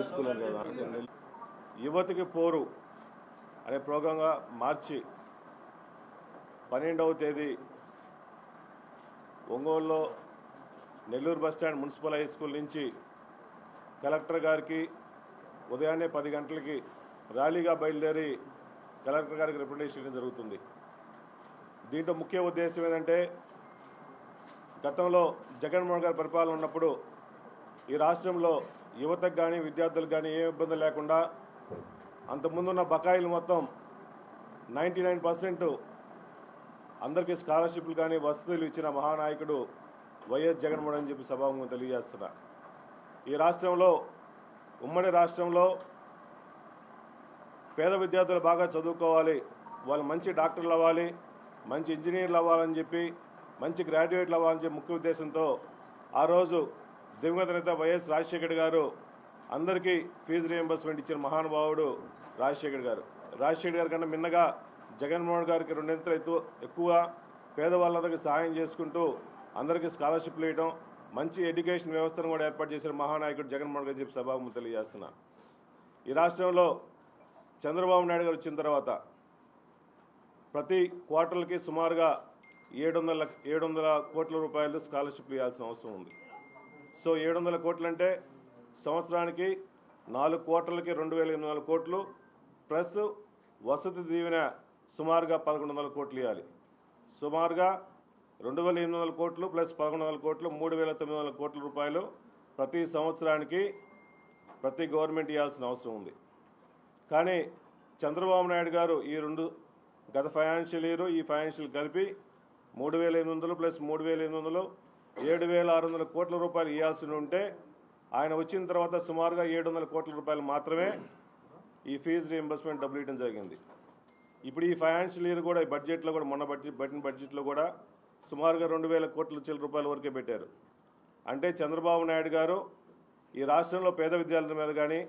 తీసుకున్నారు కదా. యువతికి పోరు అనే ప్రోగ్రాంగా మార్చి పన్నెండవ తేదీ ఒంగోలులో Nellore bus stand municipal high school నుంచి కలెక్టర్ గారికి ఉదయాన్నే పది గంటలకి ర్యాలీగా బయలుదేరి కలెక్టర్ గారికి రిప్రజెంటేషన్ ఇవ్వడం జరుగుతుంది. దీంట్లో ముఖ్య ఉద్దేశం ఏంటంటే గతంలో జగన్మోహన్ గారి పరిపాలన ఉన్నప్పుడు ఈ రాష్ట్రంలో యువతకు కానీ విద్యార్థులకు కానీ ఏ ఇబ్బంది లేకుండా అంతకుముందున్న బకాయిలు మొత్తం నైంటీ నైన్ పర్సెంట్ అందరికీ స్కాలర్షిప్లు కానీ వసతులు ఇచ్చిన మహానాయకుడు వైఎస్ జగన్మోహన్ అని చెప్పి సభాముఖం తెలియజేస్తున్నా. ఈ రాష్ట్రంలో ఉమ్మడి రాష్ట్రంలో పేద విద్యార్థులు బాగా చదువుకోవాలి వాళ్ళు మంచి డాక్టర్లు అవ్వాలి మంచి ఇంజనీర్లు అవ్వాలని చెప్పి మంచి గ్రాడ్యుయేట్లు అవ్వాలని చెప్పి ముఖ్య ఉద్దేశంతో ఆ రోజు దివంగత నేత వైఎస్ రాజశేఖర్ గారు అందరికీ ఫీజు రియంబర్స్మెంట్ ఇచ్చిన మహానుభావుడు రాజశేఖర్ గారు. రాజశేఖర్ గారి కన్నా మిన్నగా జగన్మోహన్ గారికి రెండింతలు ఎక్కువ ఎక్కువ పేదవాళ్ళందరికీ సహాయం చేసుకుంటూ అందరికీ స్కాలర్షిప్లు ఇవ్వడం మంచి ఎడ్యుకేషన్ వ్యవస్థను కూడా ఏర్పాటు చేసిన మహానాయకుడు జగన్మోహన్ గారు చెప్పి సభాముఖం తెలియజేస్తున్నా. ఈ రాష్ట్రంలో చంద్రబాబు నాయుడు గారు వచ్చిన తర్వాత ప్రతి క్వార్టర్లకి సుమారుగా ఏడు వందల ఏడు వందల కోట్ల రూపాయలు స్కాలర్షిప్లు ఇవ్వాల్సిన అవసరం ఉంది. సో ఏడు వందల కోట్లు అంటే సంవత్సరానికి నాలుగు కోట్లకి రెండు వేల ఎనిమిది వందల కోట్లు ప్లస్ వసతి దీవెన సుమారుగా పదకొండు వందల కోట్లు ఇవ్వాలి. సుమారుగా రెండు వేల ఎనిమిది వందల కోట్లు ప్లస్ పదకొండు వందల కోట్లు మూడు వేల తొమ్మిది వందల కోట్ల రూపాయలు ప్రతి సంవత్సరానికి ప్రతి గవర్నమెంట్ ఇవ్వాల్సిన అవసరం ఉంది. కానీ చంద్రబాబు నాయుడు గారు ఈ రెండు గత ఫైనాన్షియల్ ఇయర్ ఈ ఫైనాన్షియల్ కలిపి మూడు వేల ఎనిమిది వందలు ప్లస్ మూడు వేల ఎనిమిది వందలు ఏడు వేల ఆరు వందల కోట్ల రూపాయలు ఇవ్వాల్సి ఉంటే ఆయన వచ్చిన తర్వాత సుమారుగా ఏడు వందల కోట్ల రూపాయలు మాత్రమే ఈ ఫీజు రీఎంబర్స్మెంట్ డబ్బులు ఇవ్వడం జరిగింది. ఇప్పుడు ఈ ఫైనాన్షియల్ ఇయర్ కూడా ఈ బడ్జెట్లో కూడా మొన్న బడ్జెట్ బట్టిన బడ్జెట్లో కూడా సుమారుగా రెండు వేల కోట్ల చిల్లర రూపాయల వరకే పెట్టారు. అంటే చంద్రబాబు నాయుడు గారు ఈ రాష్ట్రంలో పేద విద్యార్థుల మీద కానీ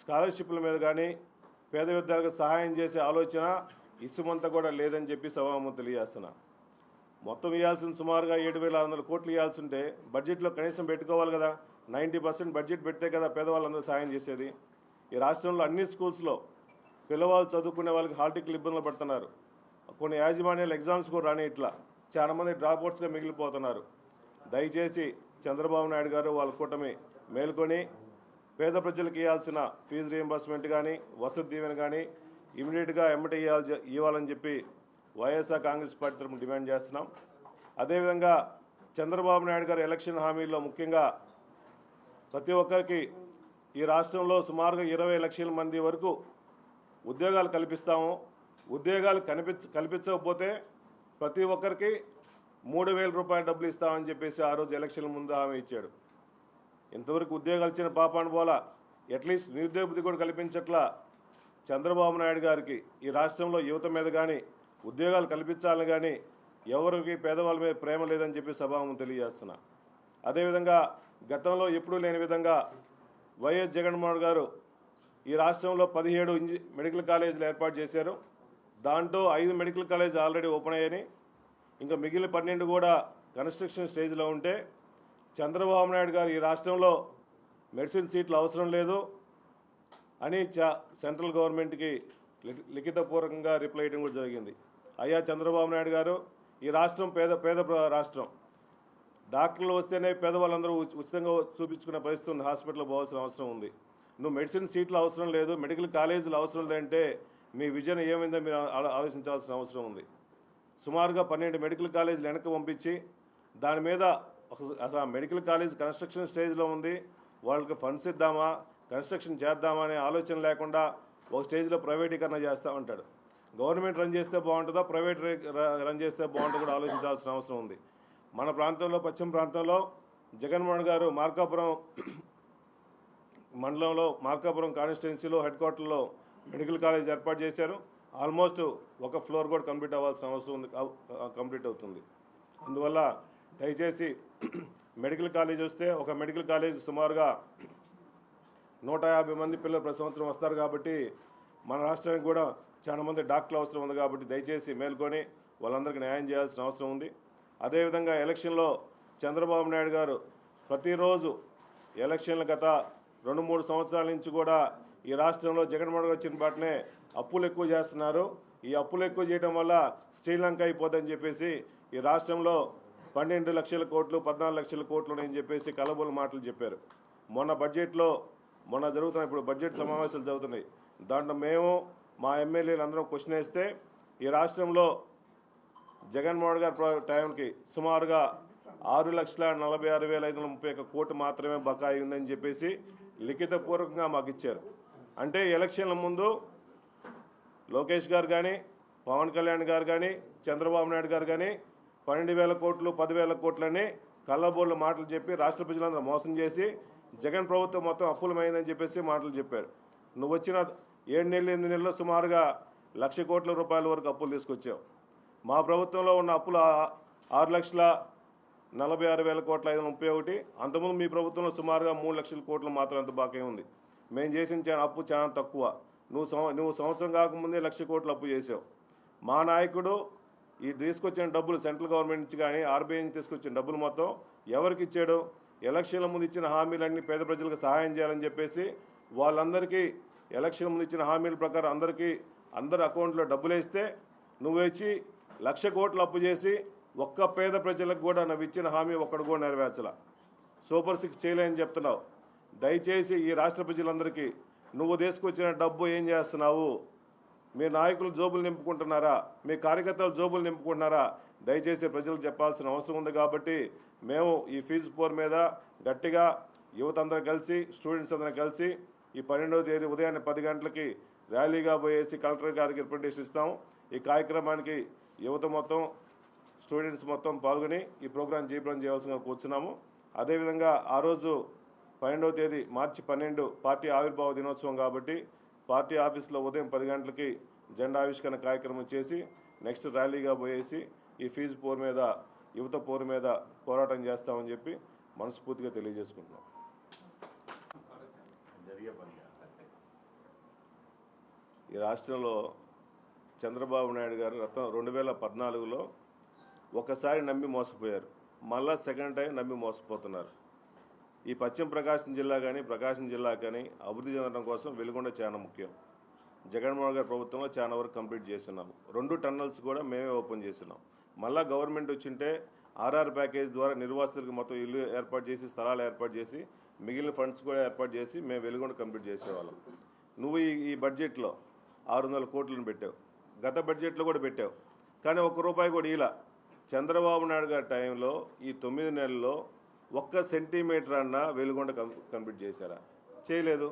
స్కాలర్షిప్ల మీద కానీ పేద విద్యార్థులకు సహాయం చేసే ఆలోచన ఇసుమంతా కూడా లేదని చెప్పి సభాము తెలియజేస్తున్నా. మొత్తం ఇవ్వాల్సిన సుమారుగా ఏడు వేల ఆరు వందల కోట్లు ఇవ్వాల్సి ఉంటే బడ్జెట్లో కనీసం పెట్టుకోవాలి కదా. నైంటీ పర్సెంట్ బడ్జెట్ పెడితే కదా పేదవాళ్ళందరూ సాయం చేసేది. ఈ రాష్ట్రంలో అన్ని స్కూల్స్లో పిల్లవాళ్ళు చదువుకునే వాళ్ళకి హార్టికల్ ఇబ్బందులు పడుతున్నారు. కొన్ని యాజమాన్యాలు ఎగ్జామ్స్ కూడా రాని ఇట్లా చాలామంది డ్రాప్అవుట్స్గా మిగిలిపోతున్నారు. దయచేసి చంద్రబాబు నాయుడు గారు వాళ్ళ కూటమి మేల్కొని పేద ప్రజలకు ఇవ్వాల్సిన ఫీజు రీఎంబర్స్మెంట్ కానీ వసతి దీవెన కానీ ఇమీడియట్గా ఎమ్మటి ఇవ్వాలి ఇవ్వాలని చెప్పి వైఎస్ఆర్ కాంగ్రెస్ పార్టీ తరఫున డిమాండ్ చేస్తున్నాం. అదేవిధంగా చంద్రబాబు నాయుడు గారు ఎలక్షన్ హామీల్లో ముఖ్యంగా ప్రతి ఒక్కరికి ఈ రాష్ట్రంలో సుమారుగా ఇరవై లక్షల మంది వరకు ఉద్యోగాలు కల్పిస్తాము. ఉద్యోగాలు కనిపించ కల్పించకపోతే ప్రతి ఒక్కరికి మూడు వేల రూపాయల డబ్బులు ఇస్తామని చెప్పేసి ఆ రోజు ఎలక్షన్ ముందు హామీ ఇచ్చాడు. ఇంతవరకు ఉద్యోగాలు ఇచ్చిన పాపాను పోలా అట్లీస్ట్ నిరుద్యోగ బుద్ధి కూడా కల్పించట్లా చంద్రబాబు నాయుడు గారికి ఈ రాష్ట్రంలో యువత మీద కానీ ఉద్యోగాలు కల్పించాలని కానీ ఎవరికి పేదవాళ్ళ మీద ప్రేమ లేదని చెప్పి స్వభావం తెలియజేస్తున్నా. అదేవిధంగా గతంలో ఎప్పుడూ లేని విధంగా వైఎస్ జగన్మోహన్ గారు ఈ రాష్ట్రంలో పదిహేడు ఇంజి మెడికల్ కాలేజీలు ఏర్పాటు చేశారు. దాంట్లో ఐదు మెడికల్ కాలేజ్ ఆల్రెడీ ఓపెన్ అయ్యాయి. ఇంకా మిగిలిన పన్నెండు కూడా కన్స్ట్రక్షన్ స్టేజ్లో ఉంటే చంద్రబాబు నాయుడు గారు ఈ రాష్ట్రంలో మెడిసిన్ సీట్లు అవసరం లేదు అని చ సెంట్రల్ గవర్నమెంట్కి లి- లిఖితపూర్వకంగా రిప్లై ఇవ్వడం కూడా జరిగింది. అయ్యా చంద్రబాబు నాయుడు గారు ఈ రాష్ట్రం పేద పేద ప్ర- రాష్ట్రం. డాక్టర్లు వస్తేనే పేదవాళ్ళందరూ ఉచితంగా చూపించుకునే పరిస్థితి ఉంది. హాస్పిటల్ పోవాల్సిన అవసరం ఉంది. నువ్వు మెడిసిన్ సీట్లు అవసరం లేదు మెడికల్ కాలేజీలు అవసరం లేదంటే మీ విజన్ ఏమైందో మీరు ఆలోచించాల్సిన అవసరం ఉంది. సుమారుగా పన్నెండు మెడికల్ కాలేజీలు వెనక్కి పంపించి దాని మీద అసలు మెడికల్ కాలేజ్ కన్స్ట్రక్షన్ స్టేజ్లో ఉంది. వాళ్ళకి ఫండ్స్ ఇద్దామా కన్స్ట్రక్షన్ చేద్దామా అనే ఆలోచన లేకుండా ఒక స్టేజ్లో ప్రైవేటీకరణ చేస్తూ ఉంటాడు. గవర్నమెంట్ రన్ చేస్తే బాగుంటుందా? ప్రైవేట్ రన్ చేస్తే బాగుంటుందో కూడా ఆలోచించాల్సిన అవసరం ఉంది. మన ప్రాంతంలో పశ్చిమ ప్రాంతంలో జగన్మోహన్ గారు మార్కాపురం మండలంలో మార్కాపురం కాన్స్టిట్యున్సీలో హెడ్ క్వార్టర్లో మెడికల్ కాలేజ్ ఏర్పాటు చేశారు. ఆల్మోస్ట్ ఒక ఫ్లోర్ కూడా కంప్లీట్ అవ్వాల్సిన అవసరం ఉంది కంప్లీట్ అవుతుంది. అందువల్ల దయచేసి మెడికల్ కాలేజ్ వస్తే ఒక మెడికల్ కాలేజ్ సుమారుగా నూట యాభై మంది పిల్లలు ప్రతి సంవత్సరం వస్తారు కాబట్టి మన రాష్ట్రానికి కూడా చాలా మంది డాక్టర్లు అవసరం ఉంది కాబట్టి దయచేసి మేల్కొని వాళ్ళందరికీ న్యాయం చేయాల్సిన అవసరం ఉంది. అదేవిధంగా ఎలక్షన్లో చంద్రబాబు నాయుడు గారు ప్రతిరోజు ఎలక్షన్ల గత రెండు మూడు సంవత్సరాల నుంచి కూడా ఈ రాష్ట్రంలో జగన్మోహన్ గారు వచ్చిన పాటనే అప్పులు ఎక్కువ చేస్తున్నారు. ఈ అప్పులు ఎక్కువ చేయడం వల్ల శ్రీలంక అయిపోద్దని చెప్పేసి ఈ రాష్ట్రంలో పన్నెండు లక్షల కోట్లు పద్నాలుగు లక్షల కోట్లు అని చెప్పేసి కలబోలు మాటలు చెప్పారు. మొన్న బడ్జెట్లో మొన్న జరుగుతున్న ఇప్పుడు బడ్జెట్ సమావేశాలు జరుగుతున్నాయి. దాంట్లో మేము మా ఎమ్మెల్యేలు అందరం క్వశ్చన్ వేస్తే ఈ రాష్ట్రంలో జగన్మోహన్ గారి ప్ర- టైంకి సుమారుగా ఆరు లక్షల నలభై ఆరు వేల ఐదు వందల ముప్పై ఒక్క కోటి మాత్రమే బకాయి ఉందని చెప్పేసి లిఖితపూర్వకంగా మాకు ఇచ్చారు. అంటే ఎలక్షన్ల ముందు లోకేష్ గారు కానీ పవన్ కళ్యాణ్ గారు కానీ చంద్రబాబు నాయుడు గారు కానీ పన్నెండు వేల కోట్లు పదివేల కోట్లని కళ్ళబోళ్ళు మాటలు చెప్పి రాష్ట్ర ప్రజలందరూ మోసం చేసి జగన్ ప్రభుత్వం మొత్తం అప్పులమైందని చెప్పేసి మాటలు చెప్పారు. నువ్వు వచ్చిన ఏడు నెలలు ఎనిమిది నెలల్లో సుమారుగా లక్ష కోట్ల రూపాయల వరకు అప్పులు తీసుకొచ్చావు మా ప్రభుత్వంలో ఉన్న అప్పులు ఆరు లక్షల నలభై ఆరు వేల కోట్ల ఐదు ముప్పై ఒకటి. అంతకుముందు మీ ప్రభుత్వంలో సుమారుగా మూడు లక్షల కోట్లు మాత్రం అంత బాకీ ఉంది. మేము చేసిన అప్పు చాలా తక్కువ. నువ్వు సంవ- నువ్వు సంవత్సరం కాకముందే లక్ష కోట్లు అప్పు చేసావు. మా నాయకుడు ఈ తీసుకొచ్చిన డబ్బులు సెంట్రల్ గవర్నమెంట్ నుంచి కానీ ఆర్బీఐ నుంచి తీసుకొచ్చిన డబ్బులు మొత్తం ఎవరికి ఇచ్చాడు? ఎలక్షన్ల ముందు ఇచ్చిన హామీలన్నీ పేద ప్రజలకు సహాయం చేయాలని చెప్పేసి వాళ్ళందరికీ ఎలక్షన్ ముందు ఇచ్చిన హామీల ప్రకారం అందరికీ అందరి అకౌంట్లో డబ్బులు వేస్తే నువ్వు వచ్చి లక్ష కోట్లు అప్పు చేసి ఒక్క పేద ప్రజలకు కూడా నువ్వు ఇచ్చిన హామీ ఒక్కడు కూడా నెరవేర్చాల. సూపర్ సిక్స్ చేయలేని చెప్తున్నావు. దయచేసి ఈ రాష్ట్ర ప్రజలందరికీ నువ్వు తీసుకొచ్చిన డబ్బు ఏం చేస్తున్నావు? మీ నాయకులు జోబులు నింపుకుంటున్నారా? మీ కార్యకర్తలు జోబులు నింపుకుంటున్నారా? దయచేసి ప్రజలకు చెప్పాల్సిన అవసరం ఉంది కాబట్టి మేము ఈ ఫీజు పోర్ మీద గట్టిగా యువత అందరూ కలిసి స్టూడెంట్స్ అందరం కలిసి ఈ పన్నెండవ తేదీ ఉదయాన్నే పది గంటలకి ర్యాలీగా పోయేసి కలెక్టర్ గారికి రిప్రజెంటేషన్ ఇస్తాం ఈ కార్యక్రమానికి యువత మొత్తం స్టూడెంట్స్ మొత్తం పాల్గొని ఈ ప్రోగ్రాం జయప్రదం చేయాల్సిందిగా కూర్చున్నాము. అదేవిధంగా ఆ రోజు పన్నెండవ తేదీ మార్చి పన్నెండు పార్టీ ఆవిర్భావ దినోత్సవం కాబట్టి పార్టీ ఆఫీస్లో ఉదయం పది గంటలకి జెండా ఆవిష్కరణ కార్యక్రమం చేసి నెక్స్ట్ ర్యాలీగా పోయేసి ఈ ఫీజు పోరు మీద యువత పోరు మీద పోరాటం చేస్తామని చెప్పి మనస్ఫూర్తిగా తెలియజేసుకుంటున్నాం. ఈ రాష్ట్రంలో చంద్రబాబు నాయుడు గారు గతం రెండు వేల పద్నాలుగులో ఒకసారి నమ్మి మోసపోయారు. మళ్ళా సెకండ్ టైం నమ్మి మోసపోతున్నారు. ఈ పశ్చిమ ప్రకాశం జిల్లా కానీ ప్రకాశం జిల్లా కానీ అభివృద్ధి చెందడం కోసం వెలుగొండ చాలా ముఖ్యం. జగన్మోహన్ గారి ప్రభుత్వంలో చాలా వరకు కంప్లీట్ చేస్తున్నాము. రెండు టన్నల్స్ కూడా మేమే ఓపెన్ చేస్తున్నాం. మళ్ళా గవర్నమెంట్ వచ్చింటే ఆర్ఆర్ ప్యాకేజ్ ద్వారా నిర్వాసితులకు మొత్తం ఇల్లు ఏర్పాటు చేసి స్థలాలు ఏర్పాటు చేసి మిగిలిన ఫండ్స్ కూడా ఏర్పాటు చేసి మేము వెలుగొండ కంప్లీట్ చేసేవాళ్ళం. నువ్వు ఈ ఈ బడ్జెట్లో ఆరు వందల కోట్లను పెట్టావు. గత బడ్జెట్లో కూడా పెట్టావు. కానీ ఒక్క రూపాయి కూడా ఇలా చంద్రబాబు నాయుడు గారి టైంలో ఈ తొమ్మిది నెలల్లో ఒక్క సెంటీమీటర్ అన్న వెలుగొండ కంప్లీట్ చేశారా? చేయలేదు.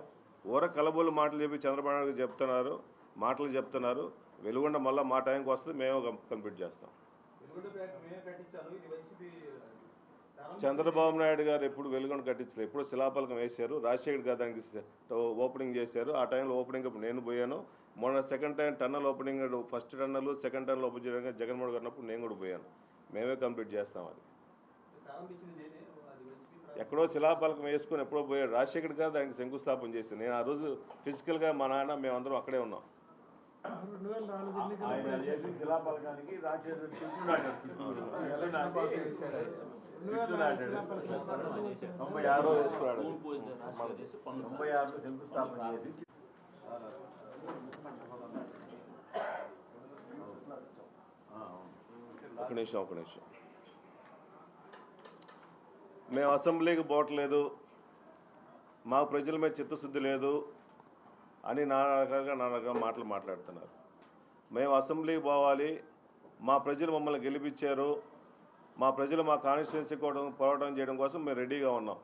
ఊర కలబోలు మాటలు చెప్పి చంద్రబాబు నాయుడు గారు చెప్తున్నారు. మాటలు చెప్తున్నారు. వెలుగొండ మళ్ళీ మా టైంకి వస్తుంది. మేము కంప్లీట్ చేస్తాం. చంద్రబాబు నాయుడు గారు ఎప్పుడు వెలుగును కట్టించలేదు. ఎప్పుడు శిలాపలకం వేశారు రాజశేఖర్ గారు దానికి ఓపెనింగ్ చేశారు. ఆ టైంలో ఓపెనింగ్ అప్పుడు నేను పోయాను. మొన్న second time tunnel opening first tunnel second tunnel open చేయడానికి జగన్మోహన్ గారు నేను కూడా పోయాను. మేమే కంప్లీట్ చేస్తాం అది. ఎక్కడో శిలాపలకం వేసుకుని ఎప్పుడో పోయాడు. రాజశేఖర్ గారు దానికి శంకుస్థాపన చేశాను నేను ఆ రోజు ఫిజికల్గా మా నాన్న మేమందరం అక్కడే ఉన్నాం. రెండు వేల నాలుగు ఎన్నికల. తొంభై ఆరులో వేసుకున్నాడు తొంభై ఆరులో శంకుస్థాపన చేసి. ఒక నిమిషం ఒక నిమిషం మేము అసెంబ్లీకి పోవట్లేదు మా ప్రజల మీద చిత్తశుద్ధి లేదు అని నానా రకాలుగా నానా రకాల మాటలు మాట్లాడుతున్నారు. మేము అసెంబ్లీకి పోవాలి. మా ప్రజలు మమ్మల్ని గెలిపించారు. మా ప్రజలు మా కాన్స్టిట్యున్సీ కోవడం పోరాటం చేయడం కోసం మేము రెడీగా ఉన్నాం.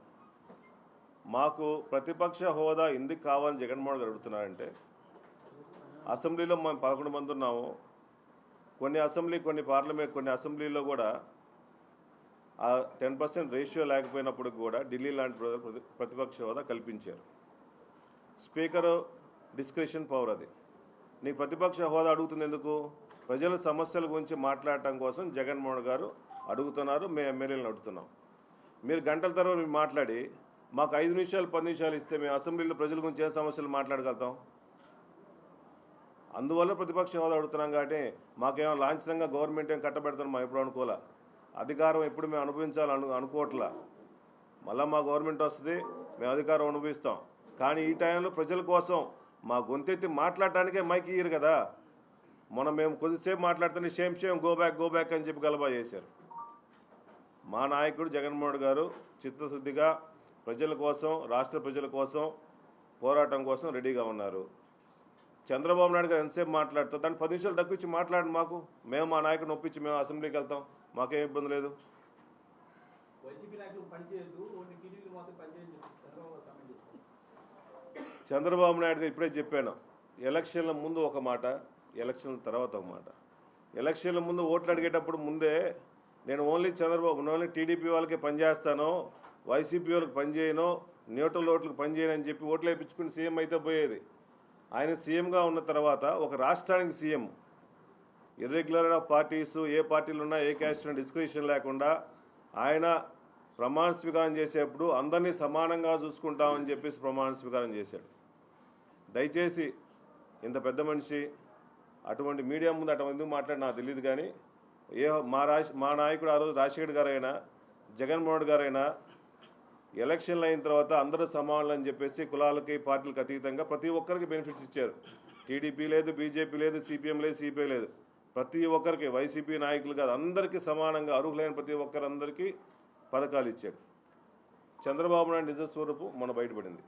మాకు ప్రతిపక్ష హోదా ఎందుకు కావాలని జగన్మోహన్ గారు అడుగుతున్నారంటే అసెంబ్లీలో మేము పదకొండు మంది ఉన్నాము. కొన్ని అసెంబ్లీ కొన్ని పార్లమెంట్ కొన్ని అసెంబ్లీలో కూడా ఆ టెన్ పర్సెంట్ రేషియో లేకపోయినప్పుడు కూడా ఢిల్లీ లాంటి ప్ర- ప్రతి- ప్రతిపక్ష హోదా కల్పించారు. స్పీకరు డిస్క్రిషన్ పవర్ అది. నీ ప్రతిపక్ష హోదా అడుగుతుంది ఎందుకు? ప్రజల సమస్యల గురించి మాట్లాడటం కోసం జగన్మోహన్ గారు అడుగుతున్నారు మేము ఎమ్మెల్యేలను అడుగుతున్నాం. మీరు గంటల తర్వాత మాట్లాడి మాకు ఐదు నిమిషాలు పది నిమిషాలు ఇస్తే మేము అసెంబ్లీలో ప్రజల గురించి ఏ సమస్యలు మాట్లాడగలుగుతాం? అందువల్ల ప్రతిపక్ష హోదా అడుగుతున్నాం కాబట్టి మాకేమో లాంఛనంగా గవర్నమెంట్ ఏం కట్టబెడతాం మా ఎప్పుడు అనుకోలే అధికారం ఎప్పుడు మేము అనుభవించాలి అను అనుకోవట్లా? మళ్ళీ మా గవర్నమెంట్ వస్తుంది మేము అధికారం అనుభవిస్తాం. కానీ ఈ టైంలో ప్రజల కోసం మా గొంతెత్తి మాట్లాడటానికే మైక్ ఇయ్యరు కదా. మొన్న మేము కొద్దిసేపు మాట్లాడుతుంటే shame shame go back go back అని చెప్పి గలబా చేశారు. మా నాయకుడు జగన్మోహన్ గారు చిత్తశుద్ధిగా ప్రజల కోసం రాష్ట్ర ప్రజల కోసం పోరాటం కోసం రెడీగా ఉన్నారు. చంద్రబాబు నాయుడు గారు ఎంతసేపు మాట్లాడుతారు దాన్ని పది నిమిషాలు తక్కువ ఇచ్చి మాట్లాడండి మాకు. మేము మా నాయకుడిని ఒప్పించి మేము అసెంబ్లీకి వెళ్తాం. మాకేం ఇబ్బంది లేదు. వైసీపీ నాయకులు పనిచేయదు టీడీపీ మాత్రం చంద్రబాబు చంద్రబాబు నాయుడు ఇప్పుడే చెప్పాను. ఎలక్షన్ల ముందు ఒక మాట ఎలక్షన్ల తర్వాత ఒక మాట. ఎలక్షన్ల ముందు ఓట్లు అడిగేటప్పుడు ముందే నేను ఓన్లీ చంద్రబాబు ఓన్లీ టీడీపీ వాళ్ళకి పనిచేస్తాను వైసీపీ వాళ్ళకి పనిచేయను న్యూట్రల్ ఓట్లకు పనిచేయను అని చెప్పి ఓట్లు వేయించుకుని సీఎం అయితే పోయేది. ఆయన సీఎంగా ఉన్న తర్వాత ఒక రాష్ట్రానికి సీఎం. ఇర్రెగ్యులర్ పార్టీస్ ఏ పార్టీలు ఉన్నా ఏ క్యాస్ట్ డిస్క్రిప్షన్ లేకుండా ఆయన ప్రమాణ స్వీకారం చేసేప్పుడు అందరినీ సమానంగా చూసుకుంటామని చెప్పేసి ప్రమాణ స్వీకారం చేశాడు. దయచేసి ఇంత పెద్ద మనిషి అటువంటి మీడియా ముందు అటువంటి మాట్లాడి నాకు తెలియదు కానీ ఏ మా రాశి మా నాయకుడు ఆ రోజు రాజశేఖర్ గారైనా జగన్మోహన్ రెడ్డి గారైనా ఎలక్షన్లు అయిన తర్వాత అందరూ సమానులు అని చెప్పేసి కులాలకి పార్టీలకు అతీతంగా ప్రతి ఒక్కరికి బెనిఫిట్స్ ఇచ్చారు. టీడీపీ లేదు బీజేపీ లేదు సిపిఎం లేదు సిపిఐ లేదు. ప్రతి ఒక్కరికి వైసీపీ నాయకులు కాదు అందరికీ సమానంగా అర్హులైన ప్రతి ఒక్కరందరికీ పథకాలు ఇచ్చాడు. చంద్రబాబు నాయుడు నిజస్వరూపు మన బయటపడింది.